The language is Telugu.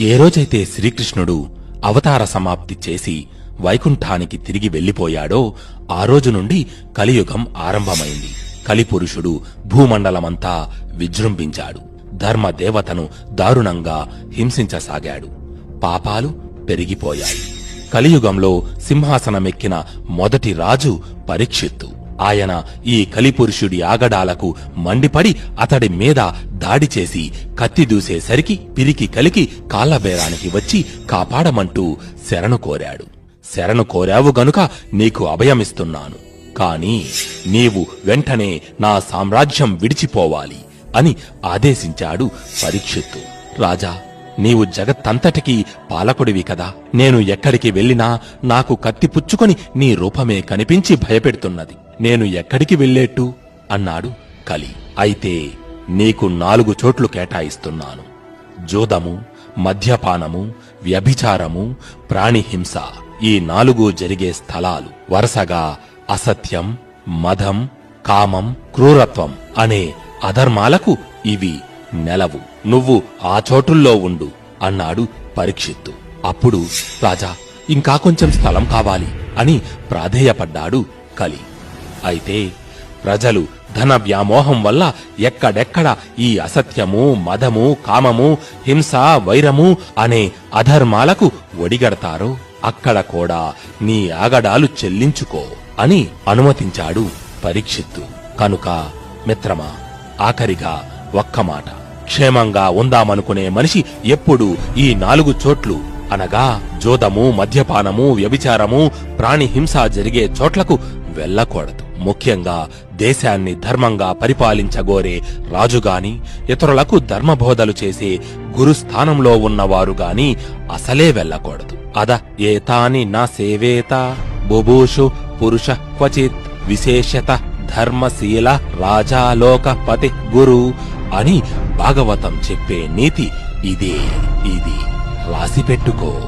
ఏ రోజైతే శ్రీకృష్ణుడు అవతార సమాప్తి చేసి వైకుంఠానికి తిరిగి వెళ్ళిపోయాడో ఆ రోజు నుండి కలియుగం ఆరంభమైంది. కలిపురుషుడు భూమండలమంతా విజృంభించాడు. ధర్మదేవతను దారుణంగా హింసించసాగాడు. పాపాలు పెరిగిపోయాయి. కలియుగంలో సింహాసనమెక్కిన మొదటి రాజు పరీక్షిత్తు. ఆయన ఈ కలిపురుషుడి ఆగడాలకు మండిపడి అతడి మీద దాడి చేసి కత్తి దూసేసరికి పిరికి కలికి కాళ్ళబేరానికి వచ్చి కాపాడమంటూ శరణు కోరాడు. శరణు కోరావు గనుక నీకు అభయమిస్తున్నాను. కాని నీవు వెంటనే నా సామ్రాజ్యం విడిచిపోవాలి అని ఆదేశించాడు పరీక్షిత్తు. రాజా నీవు జగత్తంతటికీ పాలకుడివి కదా. నేను ఎక్కడికి వెళ్ళినా నాకు కత్తి పుచ్చుకొని నీ రూపమే కనిపించి భయపెడుతున్నది. నేను ఎక్కడికి వెళ్ళేట్టు? అన్నాడు కలి. అయితే నీకు నాలుగు చోట్లు కేటాయిస్తున్నాను. జూదము మద్యపానము వ్యభిచారము ప్రాణిహింస ఈ నాలుగు జరిగే స్థలాలు. వరుసగా అసత్యం మదం కామం క్రూరత్వం అనే అధర్మాలకు ఇవి నెలవు. నువ్వు ఆ చోటుల్లో ఉండు అన్నాడు పరీక్షిత్తు. అప్పుడు రాజా ఇంకా కొంచెం స్థలం కావాలి అని ప్రాధేయపడ్డాడు కలి. అయితే ప్రజలు ధన వ్యామోహం వల్ల ఎక్కడెక్కడ ఈ అసత్యము మదము కామము హింస వైరము అనే అధర్మాలకు ఒడిగడతారో అక్కడ కూడా నీ ఆగడాలు చెల్లించుకో అని అనుమతించాడు పరీక్షిత్తు. కనుక మిత్రమా ఆఖరిగా ఒక్క మాట. క్షేమంగా ఉందామనుకునే మనిషి ఎప్పుడు ఈ నాలుగు చోట్లు అనగా జోదము మద్యపానము వ్యభిచారము ప్రాణి హింస జరిగే చోట్లకు వెళ్ళకూడదు. ముఖ్యంగా దేశాన్ని ధర్మంగా పరిపాలించగోరే రాజుగాని ఇతరులకు ధర్మబోధలు చేసే గురుస్థానంలో ఉన్నవారు గాని అసలే వెళ్ళకూడదు. అద ఏతాని నా సేవేత బుభూషు పురుష క్వచిత్ విశేషత ధర్మశీల రాజాలోకపతి గురు అని భాగవతం చెప్పే నీతి ఇదే. ఇది రాసిపెట్టుకో.